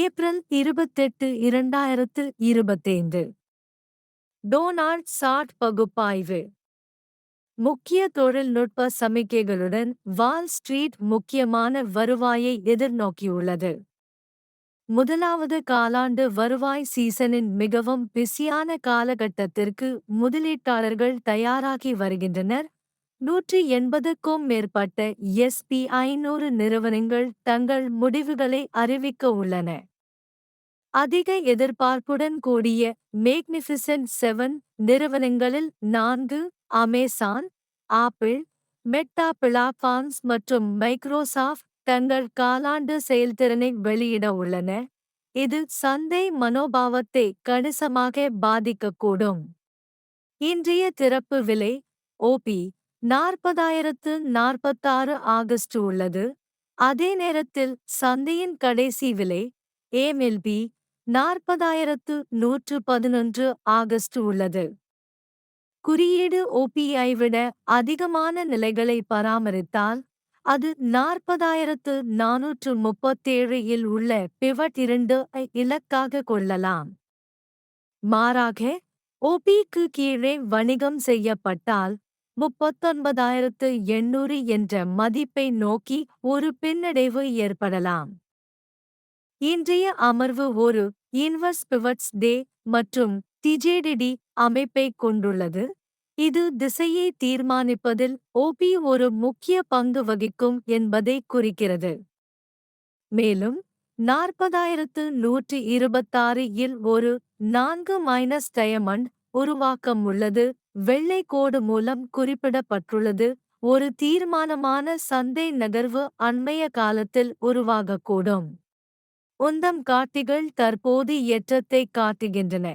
April இருபத்தெட்டு இரண்டாயிரத்து இருபத்தைந்து. டொனால்ட் சாட் பகுப்பாய்வு. முக்கிய தொழில்நுட்ப சமிக்கைகளுடன் வால் ஸ்ட்ரீட் முக்கியமான வருவாயை எதிர்நோக்கியுள்ளது. முதலாவது காலாண்டு வருவாய் சீசனின் மிகவும் பிஸியான காலகட்டத்திற்கு முதலீட்டாளர்கள் தயாராகி வருகின்றனர். நூற்றி எண்பதுக்கும் மேற்பட்ட எஸ்பி ஐநூறு நிறுவனங்கள் தங்கள் முடிவுகளை அறிவிக்க உள்ளன. அதிக எதிர்பார்ப்புடன் கூடிய மேக்னிஃபிசன்ட் செவன் நிறுவனங்களில் நான்கு அமேசான் ஆப்பிள் மெட்டா பிளாட்ஃபார்ம்ஸ் மற்றும் மைக்ரோசாஃப்ட் தங்கள் காலாண்டு செயல்திறனை வெளியிட உள்ளன. இது சந்தை மனோபாவத்தை கணிசமாக பாதிக்கக்கூடும். இன்றைய திறப்பு விலை ஓபி நாற்பதாயிரத்து நாற்பத்தாறு ஆகஸ்ட் உள்ளது. அதே நேரத்தில் சந்தையின் கடைசி விலை ஏமெல்பி நாற்பதாயிரத்து நூற்று பதினொன்று ஆகஸ்ட் உள்ளது. குறியீடு ஓபிஐ விட அதிகமான நிலைகளை பராமரித்தால் அது நாற்பதாயிரத்து நானூற்று முப்பத்தேழு இல் உள்ள பிவட் இரண்டு இலக்காக கொள்ளலாம். மாறாக ஓபிக்கு கீழே வணிகம் செய்யப்பட்டால் முப்பத்தொன்பதாயிரத்து எண்ணூறு என்ற மதிப்பை நோக்கி ஒரு பின்னடைவு ஏற்படலாம். இன்றைய அமர்வு ஒரு இன்வர்ஸ் பிவட்ஸ் டே மற்றும் டிஜேடிடி அமைப்பை கொண்டுள்ளது. இது திசையை தீர்மானிப்பதில் ஓபி ஒரு முக்கிய பங்கு வகிக்கும் என்பதை குறிக்கிறது. மேலும் நாற்பதாயிரத்து நூற்றி இருபத்தாறு இல் ஒரு நான்கு மைனஸ் டயமண்ட் உருவாக்கம் உள்ளது. வெள்ளை கோடு மூலம் குறிப்பிடப்பட்டுள்ளது. ஒரு தீர்மானமான சந்தை நகர்வு அண்மைய காலத்தில் உருவாகக்கூடும். உந்தம் காட்டிகள் தற்போது ஏற்றத்தை காட்டுகின்றன.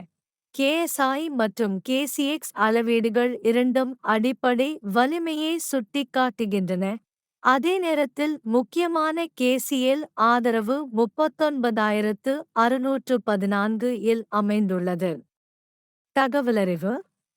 கேஎஸ்ஐ மற்றும் கேசிஎக்ஸ் அளவீடுகள் இரண்டும் அடிப்படை வலிமையை சுட்டிக்காட்டுகின்றன. அதே நேரத்தில் முக்கியமான கேசிஎல் ஆதரவு முப்பத்தொன்பதாயிரத்து அறுநூற்று பதினான்கு இல் அமைந்துள்ளது. தகவலறிவு